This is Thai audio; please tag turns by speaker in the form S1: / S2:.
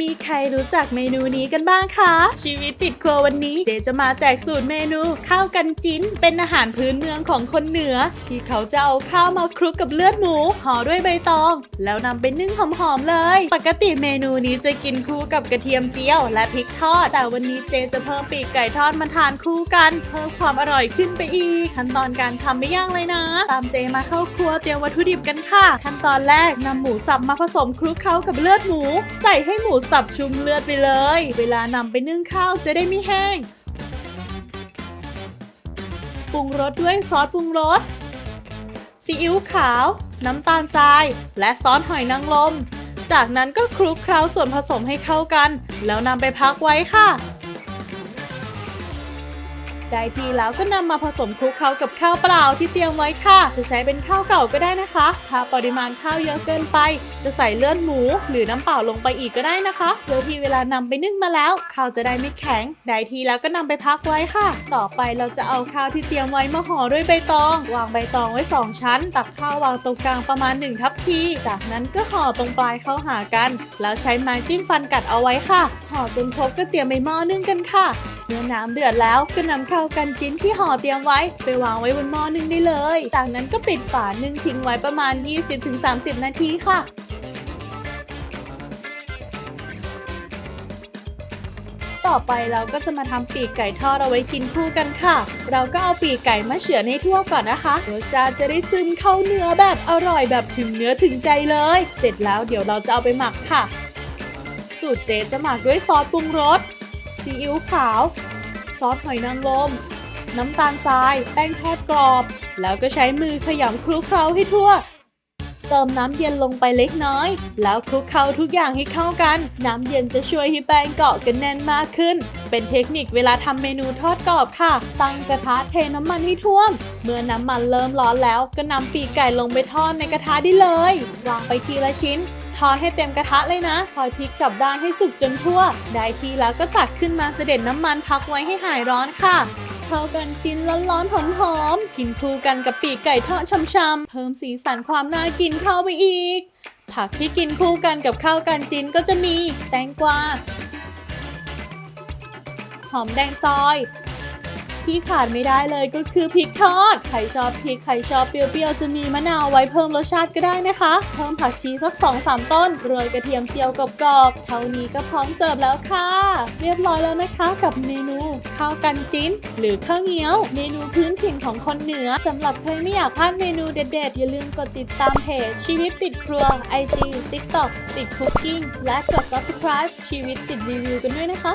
S1: มีใครรู้จักเมนูนี้กันบ้างคะ ชีวิตติดครัววันนี้เจจะมาแจกสูตรเมนูข้าวกันจิ้น เป็นอาหารพื้นเมืองของคนเหนือ ที่เขาจะเอาข้าวมาคลุกกับเลือดหมูห่อด้วยใบตอง แล้วนำไปนึ่งหอมๆเลย ปกติเมนูนี้จะกินคู่กับกระเทียมเจียว และพริกทอด แต่วันนี้เจจะเพิ่มปีกไก่ทอดมาทานคู่กันเพิ่มความอร่อยขึ้นไปอีก ขั้นตอนการทำไม่ยากเลยนะ ตามเจมาเข้าครัวเตรียมวัตถุดิบกันค่ะ ขั้นตอนแรกนำหมูสับมาผสมคลุกเคล้ากับเลือดหมู ใส่ให้หมูสับชุ่มเลือดไปเลย เวลานำไปนึ่งข้าวจะได้ไม่แห้ง ปรุงรสด้วยซอสปรุงรส ซีอิ๊วขาว น้ำตาลทราย และซอสหอยนางรม จากนั้นก็คลุกเคล้าส่วนผสมให้เข้ากัน แล้วนำไปพักไว้ค่ะ ได้ทีแล้วก็นำมาผสมคลุกเคล้ากับข้าวเปล่าที่เตรียมไว้ค่ะ จะใช้เป็นข้าวเก่าก็ได้นะคะ ถ้าปริมาณข้าวเยอะเกินไป จะใส่เลือดหมู หรือน้ำเปล่าลงไปอีกก็ได้นะคะเพื่อที่เวลานำไปนึ่งมาแล้วข้าวจะได้ไม่แข็ง ได้ทีแล้วก็นำไปพักไว้ค่ะ ต่อไปเราจะเอาข้าวที่เตรียมไว้มาห่อด้วยใบตอง วางใบตองไว้ 2 ชั้น ตักข้าววางตรงกลางประมาณ1ทัพพี จากนั้นก็ห่อตรงปลายเข้าหากัน แล้วใช้ไม้จิ้มฟันกัดเอาไว้ค่ะ ห่อจนครบก็เตรียมไปหม้อนึ่งกันค่ะ เมื่อน้ำเดือดแล้วก็นำข้าวกันจิ้นที่ห่อเตรียมไว้ ไปวางไว้บนหม้อนึ่งได้เลย จากนั้นก็ปิดฝานึ่งทิ้งไว้ประมาณ 20-30 นาทีค่ะต่อไปเราก็จะมาทำปีกไก่ทอดเอาไว้กินคู่กันค่ะ เราก็เอาปีกไก่มาเฉือนให้ทั่วก่อนนะคะรสชาติจะได้ซึมเข้าเนื้อแบบอร่อยแบบถึงเนื้อถึงใจเลย เสร็จแล้วเดี๋ยวเราจะเอาไปหมักค่ะ สูตรเจจะหมักด้วยซอสปรุงรส ซีอิ๊วขาว ซอสหอยนางรมน้ำตาลทราย แป้งทอดกรอบ แล้วก็ใช้มือขยำคลุกเคล้าให้ทั่ว เติมน้ำเย็นลงไปเล็กน้อย แล้วคลุกเคล้าทุกอย่างให้เข้ากัน น้ำเย็นจะช่วยให้แป้งเกาะกันแน่นมากขึ้น เป็นเทคนิคเวลาทำเมนูทอดกรอบค่ะ ตั้งกระทะเทน้ำมันให้ท่วม เมื่อน้ำมันเริ่มร้อนแล้วก็นำปีกไก่ลงไปทอดในกระทะได้เลย วางไปทีละชิ้น ทอดให้เต็มกระทะเลยนะคอยพลิกกลับด้านให้สุกจนทั่ว ได้ทีแล้วก็ตักขึ้นมาเสด็จน้ำมันพักไว้ให้หายร้อนค่ะเข้ากันกินร้อนๆหอมๆกินคู่กันกับปีกไก่ทอดช่ำๆเพิ่มสีสันความน่ากินเข้าไปอีก ผักที่กินคู่กันกับข้าวกันจิ้นก็จะมี แตงกวาหอมแดงซอย ที่ขาดไม่ได้เลยก็คือพริกทอด ใครชอบพริกใครชอบเปรี้ยวๆ จะมีมะนาวไว้เพิ่มรสชาติก็ได้นะคะ เพิ่มผักชีสัก2-3ต้น โรยกระเทียมเจียวกรอบๆ เท่านี้ก็พร้อมเสิร์ฟแล้วค่ะ เรียบร้อยแล้วนะคะกับเมนูข้าวกันจิ้น หรือข้าวเงี้ยว เมนูพื้นถิ่นของคนเหนือสำหรับใครไม่อยากพลาดเมนูเด็ดๆ อย่าลืมกดติดตามเพจชีวิตติดครัว IG TikTok ติดคุกกิ้งและกด subscribe ชีวิตติดรีวิวกันด้วยนะคะ